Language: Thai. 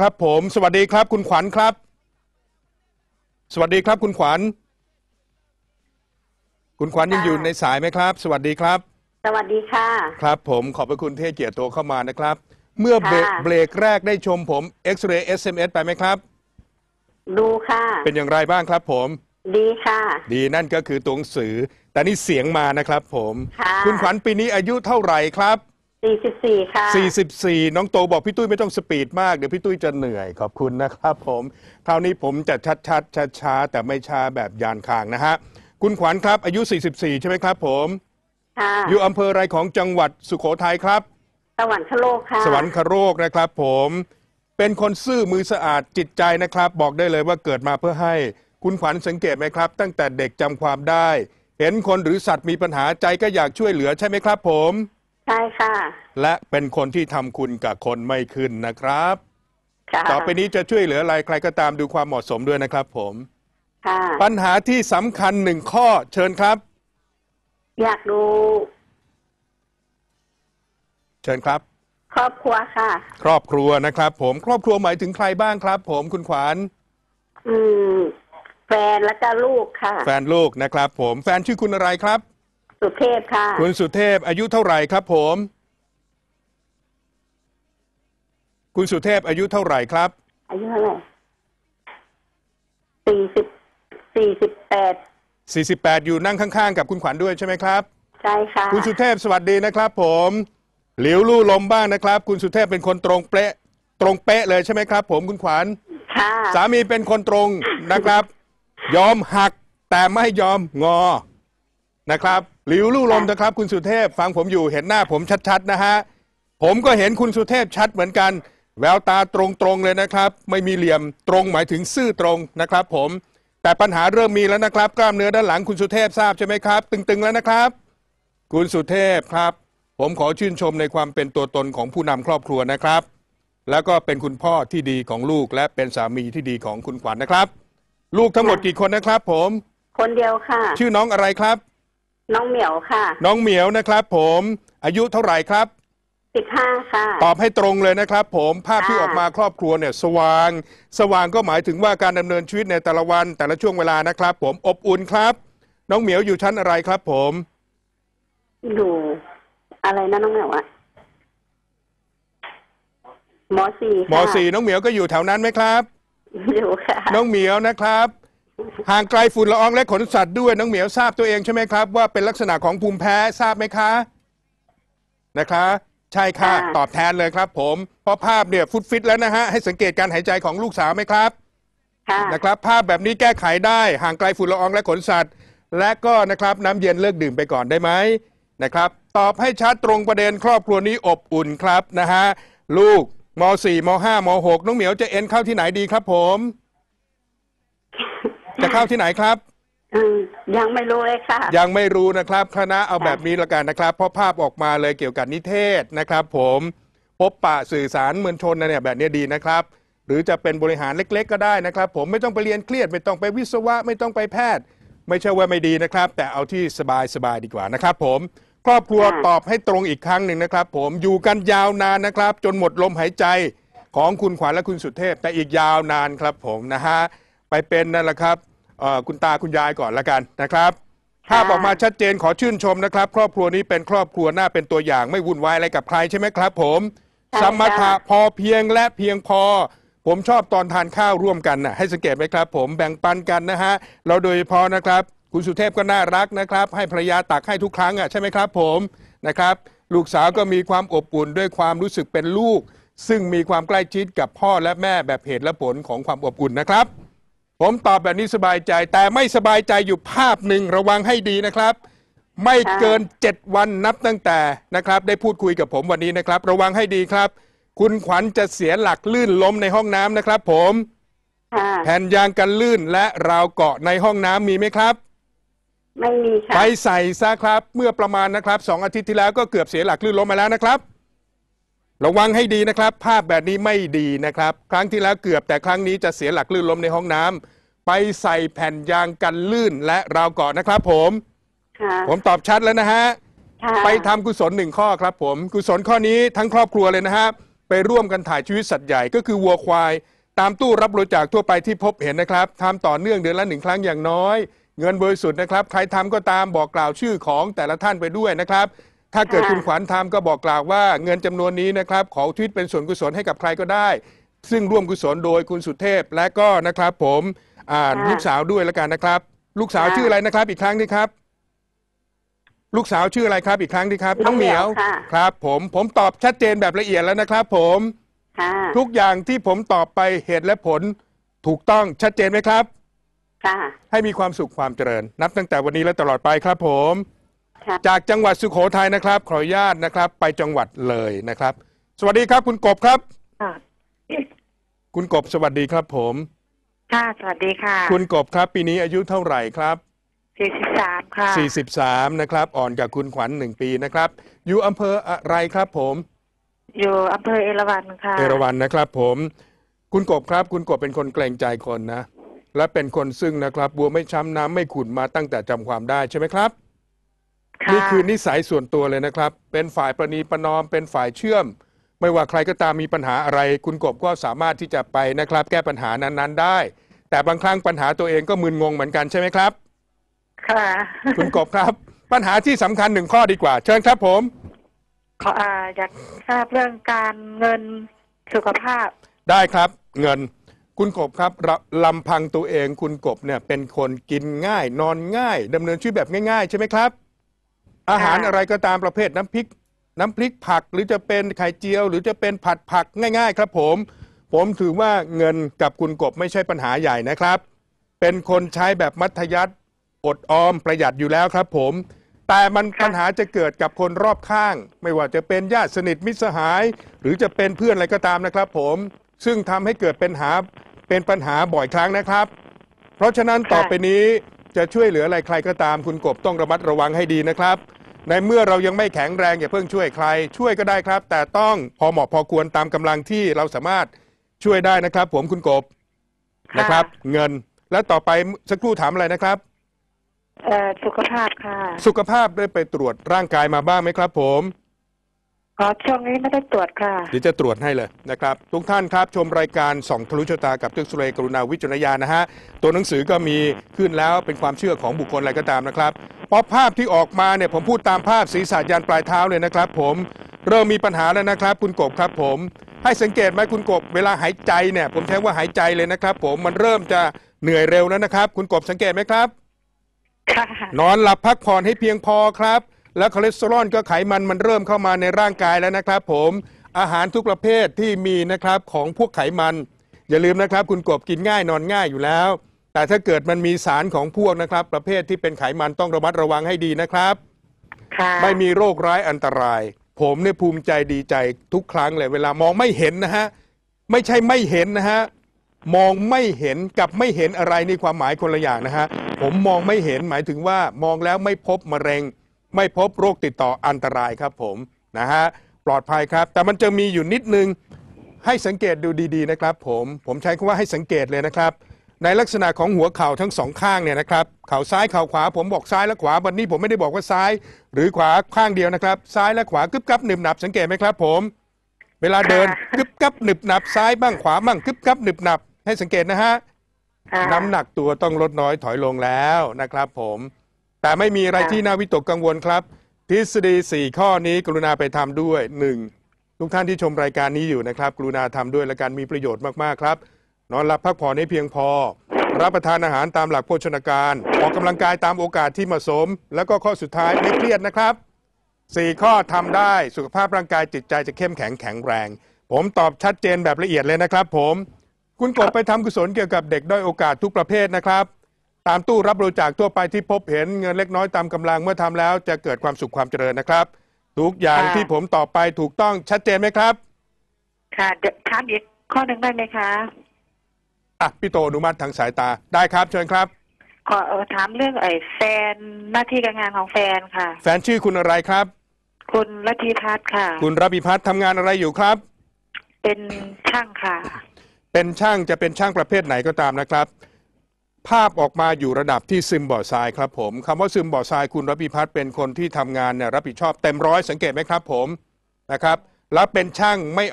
ครับผม สวัสดีครับ คุณขวัญครับ สวัสดีครับ คุณขวัญ คุณขวัญยังค่ะอยู่ในสายไหมครับ สวัสดีครับ สวัสดีค่ะ ครับผมขอบพระคุณที่ให้เกียรติโทรเข้ามานะครับ เมื่อเบรกค่ะ เบรกแรกได้ชมผม X-ray SMS ไปไหมครับ ดูค่ะ เป็นอย่างไรบ้างครับผม ดีค่ะ ดีนั่นก็คือตัวหนังสือ แต่นี่เสียงมานะครับผม ค่ะ คุณขวัญปีนี้อายุเท่าไหร่ครับ 44ค่ะ 44 น้องโตบอกพี่ตุ้ยไม่ต้องสปีดมาก เดี๋ยวพี่ตุ้ยจะเหนื่อยขอบคุณนะครับผมคราวนี้ผมจะชัดชัดช้าช้าๆ แต่ไม่ช้าแบบยานคางนะฮะ คุณขวัญครับ อายุ 44 ใช่ไหมครับผม ค่ะอยู่อำเภออะไรของจังหวัดสุโขทัยครับ สวรรคโลกค่ะ สวรรคโรคนะครับผม เป็นคนซื่อมือสะอาดจิตใจนะครับ บอกได้เลยว่าเกิดมาเพื่อให้ คุณขวัญสังเกตไหมครับ ตั้งแต่เด็กจำความได้ เห็นคนหรือสัตว์มีปัญหาใจก็อยากช่วยเหลือใช่ไหมครับผม ใช่ค่ะ และเป็นคนที่ทำคุณกับคนไม่ขึ้นนะครับ ค่ะต่อไปนี้จะช่วยเหลืออะไรใครก็ตามดูความเหมาะสมด้วยนะครับผม ค่ะ ปัญหาที่สำคัญหนึ่งข้อเชิญครับ อยากดูเชิญครับ ครอบครัวค่ะ ครอบครัวนะครับผมครอบครัวหมายถึงใครบ้างครับ ผมคุณขวัญอืม แฟนแล้วก็ลูกค่ะ แฟนลูกนะครับผมแฟนชื่อคุณอะไรครับ สุเทพค่ะ คุณสุเทพอายุเท่าไหร่ครับผม คุณสุเทพอายุเท่าไหร่ครับ อายุเท่าไหร่สี่สิบสี่สิบแปด48 อยู่นั่งข้างๆ กับคุณขวัญด้วยใช่ไหมครับ ใช่ค่ะ คุณสุเทพสวัสดีนะครับผมหลิวลู่ลมบ้างนะครับ คุณสุเทพเป็นคนตรงเป๊ะ ตรงเป๊ะเลยใช่ไหมครับ ผมคุณขวัญค่ะสามีเป็นคนตรงนะครับ ยอมหักแต่ไม่ยอมงอ นะครับหลิวลู่ลมนะครับ คุณสุเทพฟังผมอยู่เห็นหน้าผมชัดๆนะฮะผมก็เห็นคุณสุเทพชัดเหมือนกัน แววตาตรงๆเลยนะครับ ไม่มีเหลี่ยมตรงหมายถึงซื่อตรงนะครับ ผมแต่ปัญหาเริ่มมีแล้วนะครับ กล้ามเนื้อด้านหลังคุณสุเทพทราบใช่ไหมครับ ตึงๆแล้วนะครับ คุณสุเทพครับ ผมขอชื่นชมในความเป็นตัวตนของผู้นำครอบครัวนะครับ แล้วก็เป็นคุณพ่อที่ดีของลูกและเป็นสามีที่ดีของคุณขวัญนะครับ ลูกทั้งหมดกี่คนนะครับ ผม คนเดียวค่ะ ชื่อน้องอะไรครับ น้องเหมียวค่ะน้องเหมียวนะครับ ผมอายุเท่าไหร่ครับ สิบห้าค่ะ ตอบให้ตรงเลยนะครับ ผมภาพที่ค่ะออกมาครอบครัวเนี่ยสว่าง สว่างก็หมายถึงว่าการดำเนินชีวิตในแต่ละวันแต่ละช่วงเวลานะครับ ผมอบอุ่นครับ น้องเหมียวอยู่ชั้นอะไรครับ ผม อยู่อะไรนะน้องเหมียวอะหมอสี่ค่ะมสี่น้องเหมียวก็อยู่แถวนั้นไหมครับ อยู่ค่ะ น้องเหมียวนะครับ ห่างไกลฝุ่นละอองและขนสัตว์ด้วยน้องเหมียวทราบตัวเองใช่ไหมครับ ว่าเป็นลักษณะของภูมิแพ้ทราบไหมคะ นะคะ ใช่ค่ะ ค่ะ ตอบแทนเลยครับ ผมเพราะภาพเนี่ยฟุตฟิตแล้วนะฮะให้สังเกตการหายใจของลูกสาวไหมครับ ค่ะ นะครับภาพแบบนี้แก้ไขได้ห่างไกลฝุ่นละอองและขนสัตว์ และก็นะครับน้ำเย็นเลิกดื่มไปก่อนได้ไหมนะครับ ตอบให้ชัดตรงประเด็นครอบครัวนี้อบอุ่นครับนะฮะลูกม .4 ม .5 ม .6 น้องเหมียวจะเอ็นเข้าที่ไหนดีครับผม จะเข้าที่ไหนครับ อืมยังไม่รู้เลยค่ะ ยังไม่รู้นะครับ คณะเอาแบบนี้ละกันนะครับ เพราะภาพออกมาเลยเกี่ยวกับนิเทศนะครับ ผมพบปะสื่อสารมวลชนนะเนี่ยแบบนี้ดีนะครับ หรือจะเป็นบริหารเล็ก ๆ ก็ได้นะครับ ผมไม่ต้องไปเรียนเครียด ไม่ต้องไปวิศวะ ไม่ต้องไปแพทย์ ไม่ใช่ว่าไม่ดีนะครับ แต่เอาที่สบายๆดีกว่านะครับ ผมครอบครัวค่ะตอบให้ตรงอีกครั้งหนึ่งนะครับ ผมอยู่กันยาวนานนะครับ จนหมดลมหายใจของคุณขวัญและคุณสุเทพ แต่อีกยาวนานครับผมนะฮะไปเป็นนั่นแหละครับ เอ่อคุณตาคุณยายก่อนละกันนะครับภาพออกมาชัดเจนขอชื่นชมนะครับ ครอบครัวนี้เป็นครอบครัวน่าเป็นตัวอย่างไม่วุ่นวายอะไรกับใครใช่ไหมครับ ผม ใช่สมถะค่ะพอเพียงและเพียงพอ ผมชอบตอนทานข้าวร่วมกันนะให้สังเกตไหมครับ ผมแบ่งปันกันนะฮะเราโดยเฉพาะนะครับ คุณสุเทพก็น่ารักนะครับ ให้ภรรยาตักให้ทุกครั้งอะใช่ไหมครับ ผมนะครับ ลูกสาวก็มีความอบอุ่นด้วยความรู้สึกเป็นลูก ซึ่งมีความใกล้ชิดกับพ่อและแม่แบบเหตุและผลของความอบอุ่นนะครับ ผมตอบแบบนี้สบายใจ แต่ไม่สบายใจอยู่ภาพหนึ่งระวังให้ดีนะครับ ไม่เกิน7วันนับตั้งแต่นะครับ ได้พูดคุยกับผมวันนี้นะครับ ระวังให้ดีครับ คุณขวัญจะเสียหลักลื่นล้มในห้องน้ำนะครับ ผมค่ะแผ่นยางกันลื่นและราวเกาะในห้องน้ำมีไหมครับ ไม่มีค่ะไปใส่ซะครับ เมื่อประมาณนะครับสองอาทิตย์ที่แล้วก็เกือบเสียหลักลื่นล้มมาแล้วนะครับ ระวังให้ดีนะครับ ภาพแบบนี้ไม่ดีนะครับ ครั้งที่แล้วเกือบแต่ครั้งนี้จะเสียหลักลื่นล้มในห้องน้ำไปใส่แผ่นยางกันลื่นและราวเกาะนะครับ ผม ค่ะผมตอบชัดแล้วนะฮะ ค่ะไปทำกุศลหนึ่งข้อครับผม กุศลข้อนี้ทั้งครอบครัวเลยนะฮะไปร่วมกันถ่ายชีวิตสัตว์ใหญ่ก็คือวัวควาย ตามตู้รับบริจาคทั่วไปที่พบเห็นนะครับทำต่อเนื่องเดือนละหนึ่งครั้งอย่างน้อย เงินบริสุทธิ์นะครับ ใครทำก็ตามบอกกล่าวชื่อของแต่ละท่านไปด้วยนะครับ ถ้าเกิดค่ะ คุณขวัญทำก็บอกกล่าวว่าเงินจำนวนนี้นะครับ ขออุทิศเป็นส่วนกุศลให้กับใครก็ได้ ซึ่งร่วมกุศลโดยคุณสุเทพและก็นะครับผมอ่าลูกสาวด้วยแล้วกันนะครับ ลูกสาวชื่ออะไรนะครับ อีกครั้งนี้ครับ ลูกสาวชื่ออะไรครับ อีกครั้งนี้ครับน้องเหมียวค่ะครับ ผมผมตอบชัดเจนแบบละเอียดแล้วนะครับ ผม ค่ะทุกอย่างที่ผมตอบไปเหตุและผลถูกต้องชัดเจนไหมครับ ค่ะ ให้มีความสุขความเจริญ นับตั้งแต่วันนี้และตลอดไปครับผม ค่ะ จากจังหวัดสุโขทัยนะครับ ขออนุญาตนะครับ ไปจังหวัดเลยนะครับ สวัสดีครับ คุณกบครับ ค่ะคุณกบสวัสดีครับ ผม ค่ะสวัสดีค่ะคุณกบครับ ปีนี้อายุเท่าไหร่ครับ สี่สิบสามค่ะ 43 นะครับ อ่อนกับคุณขวัญหนึ่งปีนะครับ อยู่อำเภออะไรครับ ผม อยู่อำเภอเอราวัณค่ะ เอราวันนะครับ ผม คุณกบครับ คุณกบเป็นคนเกรงใจคนนะ และเป็นคนซึ่งนะครับ บัวไม่ช้ำน้ำไม่ขุ่นมาตั้งแต่จำความได้ใช่ไหมครับ ค่ะนี่คือนิสัยส่วนตัวเลยนะครับ เป็นฝ่ายประนีประนอม เป็นฝ่ายเชื่อม ไม่ว่าใครก็ตามมีปัญหาอะไร คุณกบก็สามารถที่จะไปนะครับ แก้ปัญหานั้นๆ ได้ แต่บางครั้งปัญหาตัวเองก็มึนงงเหมือนกันใช่ไหมครับ ค่ะ คุณกบครับ ปัญหาที่สำคัญหนึ่งข้อดีกว่า เชิญครับผม ขออ่าอยากทราบเรื่องการเงินสุขภาพ ได้ครับเงินคุณกบครับระลำพังตัวเองคุณกบเนี่ยเป็นคนกินง่าย นอนง่ายดำเนินชีวิตแบบง่ายๆ ใช่ไหมครับ อาหารอะไรก็ตามประเภทน้ำพริก น้ำพริกผักหรือจะเป็นไข่เจียว หรือจะเป็นผัดผักง่าย ๆ ครับผม ผมถือว่าเงินกับคุณกบไม่ใช่ปัญหาใหญ่นะครับ เป็นคนใช้แบบมัธยัติอดออมประหยัดอยู่แล้วครับ ผม แต่มันปัญหาจะเกิดกับคนรอบข้าง ไม่ว่าจะเป็นญาติสนิทมิตรสหาย หรือจะเป็นเพื่อนอะไรก็ตามนะครับ ผม ซึ่งทำให้เกิดเป็นหาเป็นปัญหาบ่อยครั้งนะครับ เพราะฉะนั้นต่อไปนี้จะช่วยเหลืออะไรใครก็ตามคุณกบต้องระมัดระวังให้ดีนะครับ ในเมื่อเรายังไม่แข็งแรงอย่าเพิ่งช่วยใคร ช่วยก็ได้ครับ แต่ต้องพอเหมาะพอควรตามกำลังที่เราสามารถช่วยได้นะครับ ผมคุณกบค่ะนะครับ เงินและต่อไปสักครู่ถามอะไรนะครับเอ่อสุขภาพค่ะ สุขภาพได้ไปตรวจร่างกายมาบ้างไหมครับ ผม ขอช่วงนี้ไม่ได้ตรวจค่ะ เดี๋ยวจะตรวจให้เลยนะครับ ทุกท่านครับชมรายการส่องทะลุชะตากับตึกสุเรกรุณาวิจารณญาณนะฮะ ตัวหนังสือก็มีขึ้นแล้วเป็นความเชื่อของบุคคลอะไรก็ตามนะครับเพราะภาพที่ออกมาเนี่ยผมพูดตามภาพศีรษะยันปลายเท้าเลยนะครับ ผมเริ่มมีปัญหาแล้วนะครับ คุณกบครับผม ให้สังเกตไหมคุณกบเวลาหายใจเนี่ย ผมใช้ว่าหายใจเลยนะครับ ผมมันเริ่มจะเหนื่อยเร็วแล้วนะครับ คุณกบสังเกตไหมครับ ค่ะ นอนหลับพักผ่อนให้เพียงพอครับ แล้วคอเลสเตอรอลก็ไขมันมันเริ่มเข้ามาในร่างกายแล้วนะครับ ผมอาหารทุกประเภทที่มีนะครับของพวกไขมัน อย่าลืมนะครับ คุณกบกินง่ายนอนง่ายอยู่แล้ว แต่ถ้าเกิดมันมีสารของพวกนะครับ ประเภทที่เป็นไขมันต้องระมัดระวังให้ดีนะครับค่ะไม่มีโรคร้ายอันตราย ผมเนี่ยภูมิใจดีใจทุกครั้งเลยเวลามองไม่เห็นนะฮะไม่ใช่ไม่เห็นนะฮะมองไม่เห็นกับไม่เห็นอะไรนี่ความหมายคนละอย่างนะฮะผมมองไม่เห็นหมายถึงว่ามองแล้วไม่พบมะเร็ง ไม่พบโรคติดต่ออันตรายครับผมนะฮะปลอดภัยครับ แต่มันจะมีอยู่นิดนึงให้สังเกตดูดีๆนะครับผมผมใช้คำว่าให้สังเกตเลยนะครับ ในลักษณะของหัวเข่าทั้งสองข้างเนี่ยนะครับเข่าซ้ายเข่าขวาผมบอกซ้ายและขวาวันนี้ผมไม่ได้บอกว่าซ้าย หรือขวาข้างเดียวนะครับ ซ้ายและขวากึบกับหนึบหนับสังเกตไหมครับ ผม เวลาเดินกึบกับหนึบหนับซ้ายบ้างขวาบ้างกึบกับหนึบหนับให้สังเกตนะฮะ ค่ะ น้ำหนักตัวต้องลดน้อยถอยลงแล้วนะครับผม แต่ไม่มีอะไรค่ะที่น่าวิตกกังวลครับ ทฤษฎี 4 ข้อนี้กรุณาไปทำด้วย 1. ทุกท่านที่ชมรายการนี้อยู่นะครับ กรุณาทำด้วยและการมีประโยชน์มากๆครับ นอนหลับพักผ่อนให้เพียงพอ รับประทานอาหารตามหลักโภชนาการ ออกกำลังกายตามโอกาสที่เหมาะสม แล้วก็ข้อสุดท้ายไม่เครียดนะครับสี่ข้อทำได้สุขภาพร่างกายจิตใจจะเข้มแข็งแข็งแรง ผมตอบชัดเจนแบบละเอียดเลยนะครับ ผม คุณกบไปทำกุศลเกี่ยวกับเด็กด้อยโอกาสทุกประเภทนะครับตามตู้รับบริจาคทั่วไปที่พบเห็นเงินเล็กน้อยตามกำลังเมื่อทำแล้วจะเกิดความสุขความเจริญนะครับ ทุกอย่างค่ะ ที่ผมตอบไปถูกต้องชัดเจนไหมครับค่ะเดี๋ยวถามอีกข้อหนึ่งได้ไหมคะ อะพี่โตอนุมัติทางสายตาได้ครับเชิญครับ ขอเออถามเรื่องไอ้แฟนหน้าที่การงานของแฟนค่ะ แฟนชื่อคุณอะไรครับ คุณลัทธิพัฒน์ค่ะ คุณรบิพัฒน์ทำงานอะไรอยู่ครับ เป็นช่างค่ะ เป็นช่างจะเป็นช่างประเภทไหนก็ตามนะครับ ภาพออกมาอยู่ระดับที่ซึมบ่อทรายครับผมคำว่าซึมบ่อทรายคุณรพิพัฒน์เป็นคนที่ทำงานเนี่ยรับผิดชอบเต็มร้อยสังเกตไหมครับผมนะครับแล้วเป็นช่างไม่